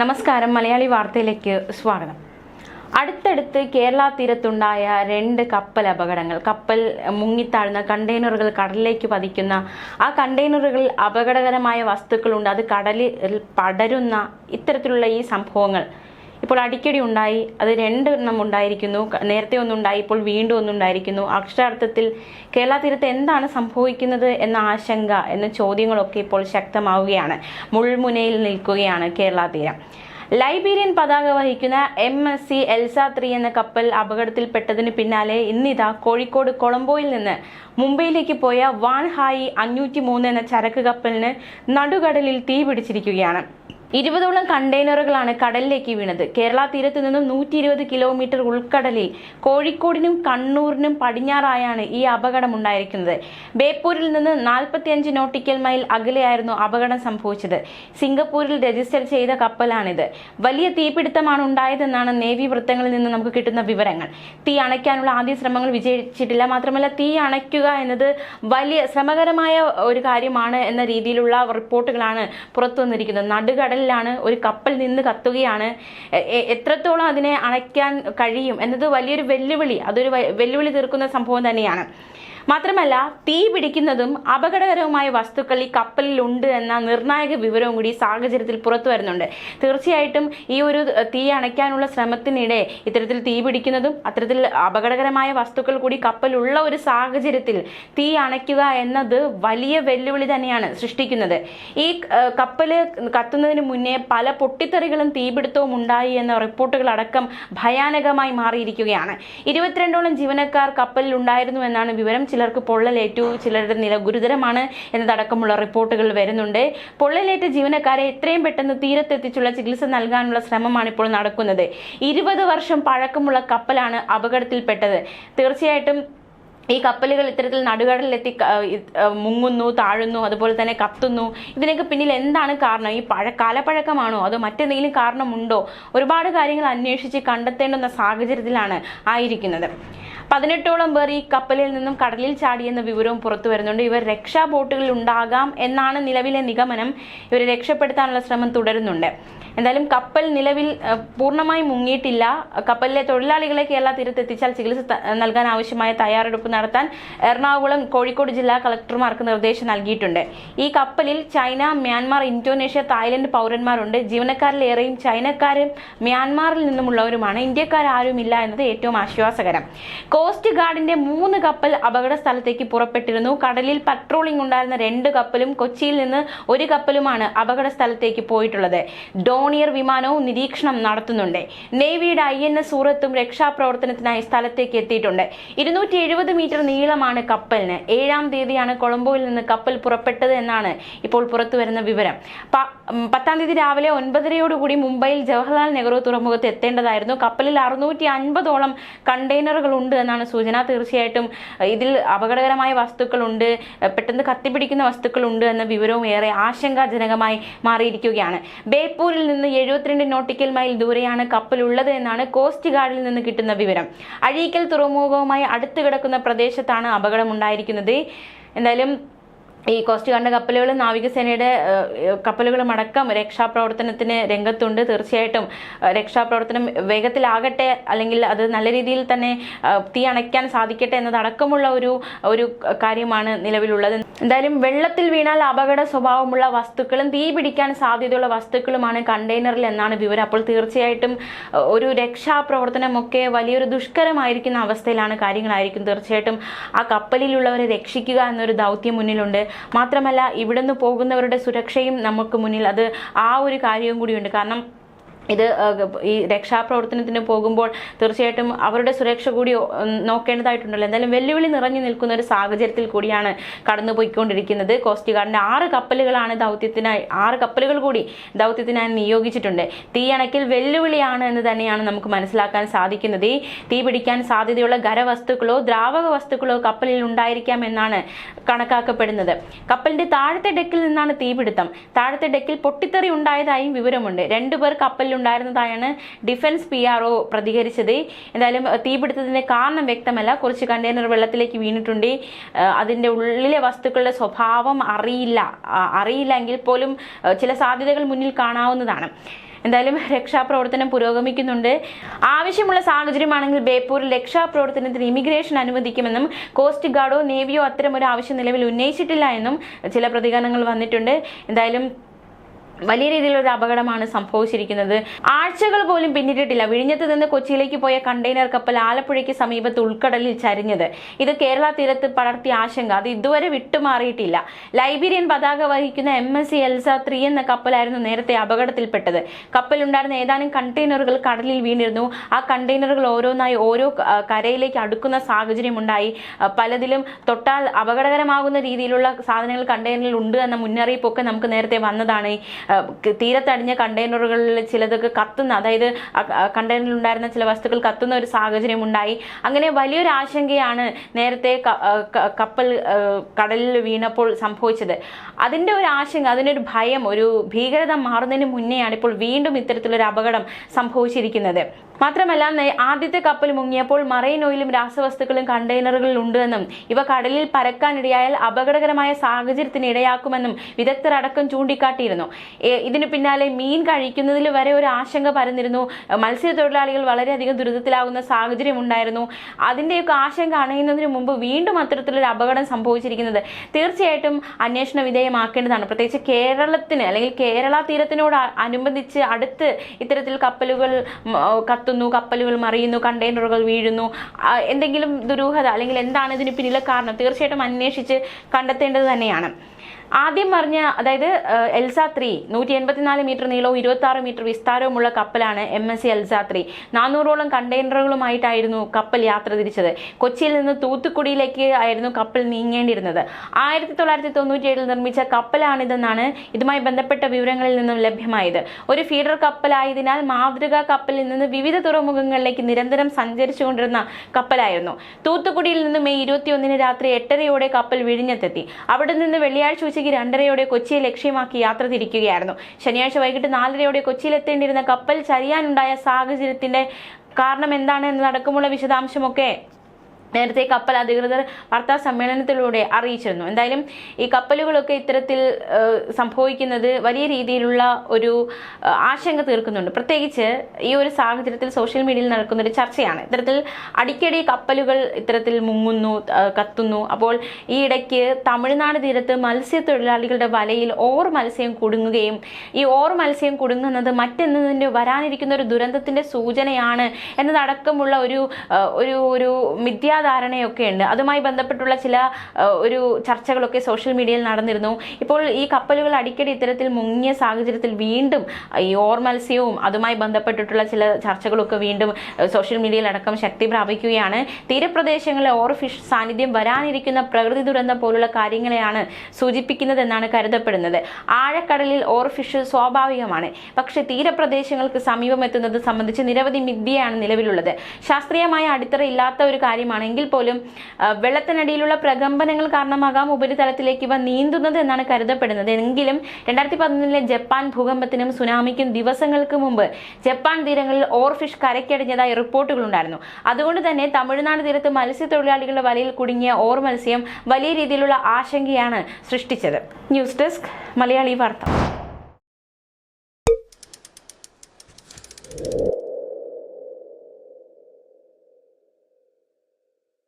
നമസ്കാരം മലയാളി വാർത്തയിലേക്ക് സ്വാഗതം. അടുത്തടുത്ത് കേരള തീരത്തുണ്ടായ രണ്ട് കപ്പൽ അപകടങ്ങൾ കപ്പൽ മുങ്ങിത്താഴ്ന്ന കണ്ടെയ്നറുകൾ കടലിലേക്ക് പതിക്കുന്ന ആ കണ്ടെയ്നറുകളിൽ അപകടകരമായ വസ്തുക്കളുണ്ട്. അത് കടലിൽ പടരുന്ന ഇത്തരത്തിലുള്ള ഈ സംഭവങ്ങൾ ഇപ്പോൾ അടിക്കടി ഉണ്ടായി അത് രണ്ടെണ്ണം ഉണ്ടായിരിക്കുന്നു. നേരത്തെ ഒന്നുണ്ടായി ഇപ്പോൾ വീണ്ടും ഒന്നുണ്ടായിരിക്കുന്നു അക്ഷരാർത്ഥത്തിൽ കേരള തീരത്ത് എന്താണ് സംഭവിക്കുന്നത് എന്ന ആശങ്ക എന്ന ചോദ്യങ്ങളൊക്കെ ഇപ്പോൾ ശക്തമാവുകയാണ്. മുൾമുനയിൽ നിൽക്കുകയാണ് കേരള തീരം. ലൈബീരിയൻ പതാക വഹിക്കുന്ന M S C Elsa three എന്ന കപ്പൽ അപകടത്തിൽപ്പെട്ടതിന് പിന്നാലെ ഇന്നിതാ കോഴിക്കോട് കൊളംബോയിൽ നിന്ന് മുംബൈയിലേക്ക് പോയ വാൻ ഹായി അഞ്ഞൂറ്റി മൂന്ന് എന്ന ചരക്ക് കപ്പലിന് നടുകടലിൽ തീ പിടിച്ചിരിക്കുകയാണ് ഇരുപതോളം കണ്ടെയ്നറുകളാണ് കടലിലേക്ക് വീണത്. കേരള തീരത്ത് നിന്നും നൂറ്റി ഇരുപത് കിലോമീറ്റർ ഉൾക്കടലിൽ കോഴിക്കോടിനും കണ്ണൂരിനും പടിഞ്ഞാറായാണ് ഈ അപകടം ഉണ്ടായിരിക്കുന്നത്. ബേപ്പൂരിൽ നിന്ന് നാൽപ്പത്തിയഞ്ച് നോട്ടിക്കൽ മൈൽ അകലെയായിരുന്നു അപകടം സംഭവിച്ചത്. സിംഗപ്പൂരിൽ രജിസ്റ്റർ ചെയ്ത കപ്പലാണിത്. വലിയ തീപിടുത്തമാണ് ഉണ്ടായതെന്നാണ് നേവി വൃത്തങ്ങളിൽ നിന്ന് നമുക്ക് കിട്ടുന്ന വിവരങ്ങൾ. തീ അണയ്ക്കാനുള്ള ആദ്യ ശ്രമങ്ങൾ വിജയിച്ചിട്ടില്ല. മാത്രമല്ല തീ അണയ്ക്കുക എന്നത് വലിയ ശ്രമകരമായ ഒരു കാര്യമാണ് എന്ന രീതിയിലുള്ള റിപ്പോർട്ടുകളാണ് പുറത്തു വന്നിരിക്കുന്നത് നടുകടലിലാണ് ഒരു കപ്പൽ നിന്ന് കത്തുകയാണ്. എത്രത്തോളം അതിനെ അണയ്ക്കാൻ കഴിയും? എന്നത് വലിയൊരു വെല്ലുവിളി. അതൊരു വെല്ലുവിളി തീർക്കുന്ന സംഭവം തന്നെയാണ്. മാത്രമല്ല തീ പിടിക്കുന്നതും അപകടകരവുമായ വസ്തുക്കൾ ഈ കപ്പലിൽ ഉണ്ട് എന്ന നിർണായക വിവരവും കൂടി സാഹചര്യത്തിൽ പുറത്തു വരുന്നുണ്ട്. തീർച്ചയായിട്ടും ഈ ഒരു തീ അണയ്ക്കാനുള്ള ശ്രമത്തിനിടെ ഇത്തരത്തിൽ തീ പിടിക്കുന്നതും അത്തരത്തിൽ അപകടകരമായ വസ്തുക്കൾ കൂടി കപ്പലുള്ള ഒരു സാഹചര്യത്തിൽ തീ അണയ്ക്കുക എന്നത് വലിയ വെല്ലുവിളി തന്നെയാണ് സൃഷ്ടിക്കുന്നത്. ഈ കപ്പൽ കത്തുന്നതിന് മുന്നേ പല പൊട്ടിത്തെറികളും തീപിടുത്തവും ഉണ്ടായി എന്ന റിപ്പോർട്ടുകൾ അടക്കം ഭയാനകമായി മാറിയിരിക്കുകയാണ്. ഇരുപത്തിരണ്ടോളം ജീവനക്കാർ കപ്പലിൽ ഉണ്ടായിരുന്നു എന്നാണ് വിവരം ചിലർക്ക് പൊള്ളലേറ്റു ചിലരുടെ നില ഗുരുതരമാണ് എന്നതടക്കമുള്ള റിപ്പോർട്ടുകൾ വരുന്നുണ്ട്. പൊള്ളലേറ്റ ജീവനക്കാരെ എത്രയും പെട്ടെന്ന് തീരത്തെത്തിച്ചുള്ള ചികിത്സ നൽകാനുള്ള ശ്രമമാണ് ഇപ്പോൾ നടക്കുന്നത്. ഇരുപത് വർഷം പഴക്കമുള്ള കപ്പലാണ് അപകടത്തിൽപ്പെട്ടത്. തീർച്ചയായിട്ടും ഈ കപ്പലുകൾ ഇത്തരത്തിൽ നടുകടലിലെത്തി മുങ്ങുന്നു താഴുന്നു അതുപോലെ തന്നെ കത്തുന്നു. ഇതിനൊക്കെ പിന്നിൽ എന്താണ് കാരണം? ഈ പഴ കാലപ്പഴക്കമാണോ? അതോ മറ്റെന്തെങ്കിലും കാരണമുണ്ടോ? ഒരുപാട് കാര്യങ്ങൾ അന്വേഷിച്ച് കണ്ടെത്തേണ്ടുന്ന സാഹചര്യത്തിലാണ് ആയിരിക്കുന്നത്. പതിനെട്ടോളം പേർ ഈ കപ്പലിൽ നിന്നും കടലിൽ ചാടിയെന്ന വിവരവും പുറത്തു വരുന്നുണ്ട്. ഇവർ രക്ഷാ ബോട്ടുകളിൽ ഉണ്ടാകാം എന്നാണ് നിലവിലെ നിഗമനം. ഇവരെ രക്ഷപ്പെടുത്താനുള്ള ശ്രമം തുടരുന്നുണ്ട്. എന്തായാലും കപ്പൽ നിലവിൽ പൂർണമായി മുങ്ങിയിട്ടില്ല. കപ്പലിലെ തൊഴിലാളികളെ കേരള തീരത്തെത്തിച്ചാൽ ചികിത്സ നൽകാൻ ആവശ്യമായ തയ്യാറെടുപ്പ് നടത്താൻ എറണാകുളം കോഴിക്കോട് ജില്ലാ കളക്ടർമാർക്ക് നിർദ്ദേശം നൽകിയിട്ടുണ്ട്. ഈ കപ്പലിൽ ചൈന മ്യാൻമാർ ഇന്തോനേഷ്യ തായ്ലൻഡ് പൗരന്മാരുണ്ട്. ജീവനക്കാരിലേറെയും ചൈനക്കാരും മ്യാൻമാറിൽ നിന്നുമുള്ളവരുമാണ്. ഇന്ത്യക്കാരാരുമില്ല എന്നത് ഏറ്റവും ആശ്വാസകരം. കോസ്റ്റ് ഗാർഡിന്റെ മൂന്ന് കപ്പൽ അപകട സ്ഥലത്തേക്ക് പുറപ്പെട്ടിരുന്നു. കടലിൽ പട്രോളിംഗ് ഉണ്ടായിരുന്ന രണ്ട് കപ്പലും കൊച്ചിയിൽ നിന്ന് ഒരു കപ്പലുമാണ് അപകട സ്ഥലത്തേക്ക് പോയിട്ടുള്ളത്. ഡോണിയർ വിമാനവും നിരീക്ഷണം നടത്തുന്നുണ്ട്. നേവിയുടെ ഐ എൻ എസ് സൂറത്തും രക്ഷാപ്രവർത്തനത്തിനായി സ്ഥലത്തേക്ക് എത്തിയിട്ടുണ്ട്. ഇരുന്നൂറ്റി എഴുപത് മീറ്റർ നീളമാണ് കപ്പലിന്. ഏഴാം തീയതിയാണ് കൊളംബോയിൽ നിന്ന് കപ്പൽ പുറപ്പെട്ടത് എന്നാണ് ഇപ്പോൾ പുറത്തു വരുന്ന വിവരം. പത്താം തീയതി രാവിലെ ഒൻപതരയോടുകൂടി മുംബൈയിൽ ജവഹർലാൽ നെഹ്റു തുറമുഖത്ത് എത്തേണ്ടതായിരുന്നു. കപ്പലിൽ അറുന്നൂറ്റി അൻപതോളം കണ്ടെയ്നറുകൾ ഉണ്ട് എന്നാണ് സൂചന. തീർച്ചയായിട്ടും ഇതിൽ അപകടകരമായ വസ്തുക്കളുണ്ട്. പെട്ടെന്ന് കത്തിപ്പിടിക്കുന്ന വസ്തുക്കളുണ്ട് എന്ന വിവരവും ഏറെ ആശങ്കാജനകമായി മാറിയിരിക്കുകയാണ്. ബേപ്പൂരിൽ നിന്ന് എഴുപത്തിരണ്ട് നോട്ടിക്കൽ മൈൽ ദൂരെയാണ് കപ്പലുള്ളത് എന്നാണ് കോസ്റ്റ് ഗാർഡിൽ നിന്ന് കിട്ടുന്ന വിവരം. അഴീക്കൽ തുറമുഖവുമായി അടുത്ത് കിടക്കുന്ന പ്രദേശത്താണ് അപകടമുണ്ടായിരിക്കുന്നത്. എന്തായാലും ഈ കോസ്റ്റ് ഗാർഡിന്റെ കപ്പലുകൾ നാവികസേനയുടെ കപ്പലുകൾ അടക്കം രക്ഷാപ്രവർത്തനത്തിന് രംഗത്തുണ്ട്. തീർച്ചയായിട്ടും രക്ഷാപ്രവർത്തനം വേഗത്തിലാകട്ടെ അല്ലെങ്കിൽ അത് നല്ല രീതിയിൽ തന്നെ തീ അണയ്ക്കാൻ സാധിക്കട്ടെ എന്നതടക്കമുള്ള ഒരു ഒരു കാര്യമാണ് നിലവിലുള്ളത്. എന്തായാലും വെള്ളത്തിൽ വീണാൽ അപകട സ്വഭാവമുള്ള വസ്തുക്കളും തീ പിടിക്കാൻ സാധ്യതയുള്ള വസ്തുക്കളുമാണ് കണ്ടെയ്നറിൽ എന്നാണ് വിവരം. അപ്പോൾ തീർച്ചയായിട്ടും ഒരു രക്ഷാപ്രവർത്തനമൊക്കെ വലിയൊരു ദുഷ്കരമായിരിക്കുന്ന അവസ്ഥയിലാണ് കാര്യങ്ങളായിരിക്കും. തീർച്ചയായിട്ടും ആ കപ്പലിലുള്ളവരെ രക്ഷിക്കുക എന്നൊരു ദൗത്യം മുന്നിലുണ്ട്. മാത്രമല്ല ഇവിടുന്ന് പോകുന്നവരുടെ സുരക്ഷയും നമുക്ക് മുന്നിൽ. അത് ആ ഒരു കാര്യവും കൂടിയുണ്ട്. കാരണം ഇത് ഈ രക്ഷാപ്രവർത്തനത്തിന് പോകുമ്പോൾ തീർച്ചയായിട്ടും അവരുടെ സുരക്ഷ കൂടി നോക്കേണ്ടതായിട്ടുണ്ടല്ലോ. എന്തായാലും വെല്ലുവിളി നിറഞ്ഞു നിൽക്കുന്ന ഒരു സാഹചര്യത്തിൽ കൂടിയാണ് കടന്നുപോയിക്കൊണ്ടിരിക്കുന്നത്. കോസ്റ്റ് ഗാർഡിന്റെ ആറ് കപ്പലുകളാണ് ദൗത്യത്തിനായി ആറ് കപ്പലുകൾ കൂടി ദൗത്യത്തിനായി നിയോഗിച്ചിട്ടുണ്ട്. തീയണക്കിൽ വെല്ലുവിളിയാണ് എന്ന് തന്നെയാണ് നമുക്ക് മനസ്സിലാക്കാൻ സാധിക്കുന്നത്. ഈ തീ പിടിക്കാൻ സാധ്യതയുള്ള ഖരവസ്തുക്കളോ ദ്രാവക വസ്തുക്കളോ കപ്പലിൽ ഉണ്ടായിരിക്കാം എന്നാണ് കണക്കാക്കപ്പെടുന്നത്. കപ്പലിന്റെ താഴത്തെ ഡെക്കിൽ നിന്നാണ് തീപിടുത്തം. താഴത്തെ ഡെക്കിൽ പൊട്ടിത്തെറി ഉണ്ടായതായും വിവരമുണ്ട്. രണ്ടുപേർ കപ്പലിലുണ്ടായിരുന്നതായാണ് ഡിഫൻസ് പി ആർ ഒ പ്രതികരിച്ചത്. എന്തായാലും തീപിടുത്തത്തിന്റെ കാരണം വ്യക്തമല്ല. കുറച്ച് കണ്ടെയ്നർ വെള്ളത്തിലേക്ക് വീണിട്ടുണ്ട്. അതിന്റെ ഉള്ളിലെ വസ്തുക്കളുടെ സ്വഭാവം അറിയില്ല. അറിയില്ലെങ്കിൽ പോലും ചില സാധ്യതകൾ മുന്നിൽ കാണാവുന്നതാണ്. എന്തായാലും രക്ഷാപ്രവർത്തനം പുരോഗമിക്കുന്നുണ്ട്. ആവശ്യമുള്ള സാഹചര്യമാണെങ്കിൽ ബേപ്പൂരിൽ രക്ഷാപ്രവർത്തനത്തിന് ഇമിഗ്രേഷൻ അനുവദിക്കുമെന്നും കോസ്റ്റ് ഗാർഡോ നേവിയോ അത്തരം ഒരു ആവശ്യം നിലവിൽ ഉന്നയിച്ചിട്ടില്ല എന്നും ചില പ്രതികരണങ്ങൾ വന്നിട്ടുണ്ട്. എന്തായാലും വലിയ രീതിയിലുള്ള അപകടമാണ് സംഭവിച്ചിരിക്കുന്നത്. ആഴ്ചകൾ പോലും പിന്നിട്ടിട്ടില്ല. വിഴിഞ്ഞത്ത് നിന്ന് കൊച്ചിയിലേക്ക് പോയ കണ്ടെയ്നർ കപ്പൽ ആലപ്പുഴയ്ക്ക് സമീപത്ത് ഉൾക്കടലിൽ ചരിഞ്ഞത്. ഇത് കേരള തീരത്ത് പടർത്തിയ ആശങ്ക. അത് ഇതുവരെ വിട്ടുമാറിയിട്ടില്ല. ലൈബീരിയൻ പതാക വഹിക്കുന്ന M. S. C. Elsa three എന്ന കപ്പലായിരുന്നു നേരത്തെ അപകടത്തിൽപ്പെട്ടത്. കപ്പലുണ്ടായിരുന്ന ഏതാനും കണ്ടെയ്നറുകൾ കടലിൽ വീണിരുന്നു. ആ കണ്ടെയ്നറുകൾ ഓരോന്നായി ഓരോ കരയിലേക്ക് അടുക്കുന്ന സാഹചര്യം ഉണ്ടായി ആ, പലതിലും തൊട്ടാൽ അപകടകരമാകുന്ന രീതിയിലുള്ള സാധനങ്ങൾ കണ്ടെയ്നറിൽ ഉണ്ട് എന്ന മുന്നറിയിപ്പൊക്കെ നമുക്ക് നേരത്തെ വന്നതാണ്. തീരത്തടിഞ്ഞ കണ്ടെയ്നറുകളിൽ ചിലതൊക്കെ കത്തുന്ന അതായത് കണ്ടെയ്നറിൽ ഉണ്ടായിരുന്ന ചില വസ്തുക്കൾ കത്തുന്ന ഒരു സാഹചര്യം ഉണ്ടായി അങ്ങനെ വലിയൊരു ആശങ്കയാണ് നേരത്തെ കപ്പൽ കടലിൽ വീണപ്പോൾ സംഭവിച്ചത്. അതിന്റെ ഒരു ആശങ്ക അതിനൊരു ഭയം ഒരു ഭീകരത മാറുന്നതിന് മുന്നെയാണ് ഇപ്പോൾ വീണ്ടും ഇത്തരത്തിലൊരു അപകടം സംഭവിച്ചിരിക്കുന്നത്. മാത്രമല്ല ആദ്യത്തെ കപ്പൽ മുങ്ങിയപ്പോൾ മറൈൻ ഓയിലും രാസവസ്തുക്കളും കണ്ടെയ്നറുകളിൽ ഉണ്ടെന്നും ഇവ കടലിൽ പരക്കാനിടയായാൽ അപകടകരമായ സാഹചര്യത്തിന് ഇടയാക്കുമെന്നും വിദഗ്ധർ അടക്കം ചൂണ്ടിക്കാട്ടിയിരുന്നു. ഇതിനു പിന്നാലെ മീൻ കഴിക്കുന്നതിൽ വരെ ഒരു ആശങ്ക പരന്നിരുന്നു. മത്സ്യത്തൊഴിലാളികൾ വളരെയധികം ദുരിതത്തിലാകുന്ന സാഹചര്യം ഉണ്ടായിരുന്നു. അതിന്റെയൊക്കെ ആശങ്ക അണയുന്നതിന് മുമ്പ് വീണ്ടും അത്തരത്തിലൊരു അപകടം സംഭവിച്ചിരിക്കുന്നത് തീർച്ചയായിട്ടും അന്വേഷണ വിധേയമാക്കേണ്ടതാണ്. പ്രത്യേകിച്ച് കേരളത്തിന് അല്ലെങ്കിൽ കേരള തീരത്തിനോട് അനുബന്ധിച്ച് അടുത്ത് ഇത്തരത്തിൽ കപ്പലുകൾ ആ, കത്തുന്നു കപ്പലുകൾ മറിയുന്നു കണ്ടെയ്നറുകൾ വീഴുന്നു. എന്തെങ്കിലും ദുരൂഹത അല്ലെങ്കിൽ എന്താണ് ഇതിന് പിന്നിലെ കാരണം? തീർച്ചയായിട്ടും അന്വേഷിച്ച് കണ്ടെത്തേണ്ടത് തന്നെയാണ്. ആദ്യം പറഞ്ഞ അതായത് എൽസ ത്രീ നൂറ്റി എൺപത്തിനാല് മീറ്റർ നീളവും ഇരുപത്തി ആറ് മീറ്റർ വിസ്താരവുമുള്ള കപ്പലാണ് M S C Elsa three. നാനൂറോളം കണ്ടെയ്നറുകളുമായിട്ടായിരുന്നു കപ്പൽ യാത്ര തിരിച്ചത്. കൊച്ചിയിൽ നിന്ന് തൂത്തുക്കുടിയിലേക്ക് ആയിരുന്നു കപ്പൽ നീങ്ങേണ്ടിയിരുന്നത്. ആയിരത്തി തൊള്ളായിരത്തി തൊണ്ണൂറ്റി ഏഴിൽ നിർമ്മിച്ച കപ്പലാണിതെന്നാണ് ഇതുമായി ബന്ധപ്പെട്ട വിവരങ്ങളിൽ നിന്നും ലഭ്യമായത്. ഒരു ഫീഡർ കപ്പലായതിനാൽ മാതൃകാ കപ്പലിൽ നിന്ന് വിവിധ തുറമുഖങ്ങളിലേക്ക് നിരന്തരം സഞ്ചരിച്ചുകൊണ്ടിരുന്ന കപ്പലായിരുന്നു. തൂത്തുക്കുടിയിൽ നിന്ന് മെയ് ഇരുപത്തിയൊന്നിന് രാത്രി എട്ടരയോടെ കപ്പൽ വിഴിഞ്ഞത്തെത്തി. അവിടെ നിന്ന് വെള്ളിയാഴ്ച രണ്ടരയോടെ കൊച്ചിയെ ലക്ഷ്യമാക്കി യാത്ര തിരിക്കുകയായിരുന്നു. ശനിയാഴ്ച വൈകിട്ട് നാലരയോടെ കൊച്ചിയിലെത്തേണ്ടിയിരുന്ന കപ്പൽ ചരിയാനുണ്ടായ സാഹചര്യത്തിന്റെ കാരണം എന്താണ് എന്നതടക്കമുള്ള വിശദാംശമൊക്കെ നേരത്തെ കപ്പൽ അധികൃതർ വാർത്താ സമ്മേളനത്തിലൂടെ അറിയിച്ചിരുന്നു. എന്തായാലും ഈ കപ്പലുകളൊക്കെ ഇത്തരത്തിൽ സംഭവിക്കുന്നത് വലിയ രീതിയിലുള്ള ഒരു ആശങ്ക തീർക്കുന്നുണ്ട്. പ്രത്യേകിച്ച് ഈ ഒരു സാഹചര്യത്തിൽ സോഷ്യൽ മീഡിയയിൽ നടക്കുന്ന ഒരു ചർച്ചയാണ്. ഇത്തരത്തിൽ അടിക്കടി കപ്പലുകൾ ഇത്തരത്തിൽ മുങ്ങുന്നു കത്തുന്നു. അപ്പോൾ ഈ ഇടയ്ക്ക് തമിഴ്നാട് തീരത്ത് മത്സ്യത്തൊഴിലാളികളുടെ വലയിൽ ഓർ മത്സ്യം കുടുങ്ങുകയും ഈ ഓർ മത്സ്യം കുടുങ്ങുന്നത് മറ്റെന്നതിന്റെ വരാനിരിക്കുന്ന ഒരു ദുരന്തത്തിന്റെ സൂചനയാണ് എന്നതടക്കമുള്ള ഒരു ഒരു ഒരു ഒരു മിഥ്യാധാരണയൊക്കെ ഉണ്ട്. അതുമായി ബന്ധപ്പെട്ടുള്ള ചില ഒരു ചർച്ചകളൊക്കെ സോഷ്യൽ മീഡിയയിൽ നടന്നിരുന്നു. ഇപ്പോൾ ഈ കപ്പലുകൾ അടിക്കടി ഇത്തരത്തിൽ മുങ്ങിയ സാഹചര്യത്തിൽ വീണ്ടും ഈ ഓർ മത്സ്യവും അതുമായി ബന്ധപ്പെട്ടിട്ടുള്ള ചില ചർച്ചകളൊക്കെ വീണ്ടും സോഷ്യൽ മീഡിയയിൽ അടക്കം ശക്തി പ്രാപിക്കുകയാണ്. തീരപ്രദേശങ്ങളിലെ ഓർ ഫിഷ് സാന്നിധ്യം വരാനിരിക്കുന്ന പ്രകൃതി ദുരന്തം പോലുള്ള കാര്യങ്ങളെയാണ് സൂചിപ്പിക്കുന്നതെന്നാണ് കരുതപ്പെടുന്നത്. ആഴക്കടലിൽ ഓർ ഫിഷ് സ്വാഭാവികമാണ്. പക്ഷേ തീരപ്രദേശങ്ങൾക്ക് സമീപം എത്തുന്നത് സംബന്ധിച്ച് നിരവധി മിഥ്യയാണ് നിലവിലുള്ളത്. ശാസ്ത്രീയമായ അടിത്തറ ഇല്ലാത്ത ഒരു കാര്യമാണെങ്കിൽ പോലും വെള്ളത്തിനടിയിലുള്ള പ്രകമ്പനങ്ങൾ കാരണമാകാം ഉപരിതലത്തിലേക്ക് ഇവ നീന്തുന്നത് എന്നാണ് കരുതപ്പെടുന്നത്. എങ്കിലും രണ്ടായിരത്തി പതിനൊന്നിലെ ജപ്പാൻ ഭൂകമ്പത്തിനും സുനാമിക്കും ദിവസങ്ങൾക്ക് മുമ്പ് ജപ്പാൻ തീരങ്ങളിൽ ഓർഫിഷ് കരയ്ക്കടിഞ്ഞതായി റിപ്പോർട്ടുകൾ ഉണ്ടായിരുന്നു. അതുകൊണ്ട് തന്നെ തമിഴ്നാട് തീരത്ത് മത്സ്യത്തൊഴിലാളികളുടെ വലയിൽ കുടുങ്ങിയ ഓർ മത്സ്യം വലിയ രീതിയിലുള്ള ആശങ്കയാണ് സൃഷ്ടിച്ചത്. ന്യൂസ് ഡെസ്ക് മലയാളി വാർത്ത.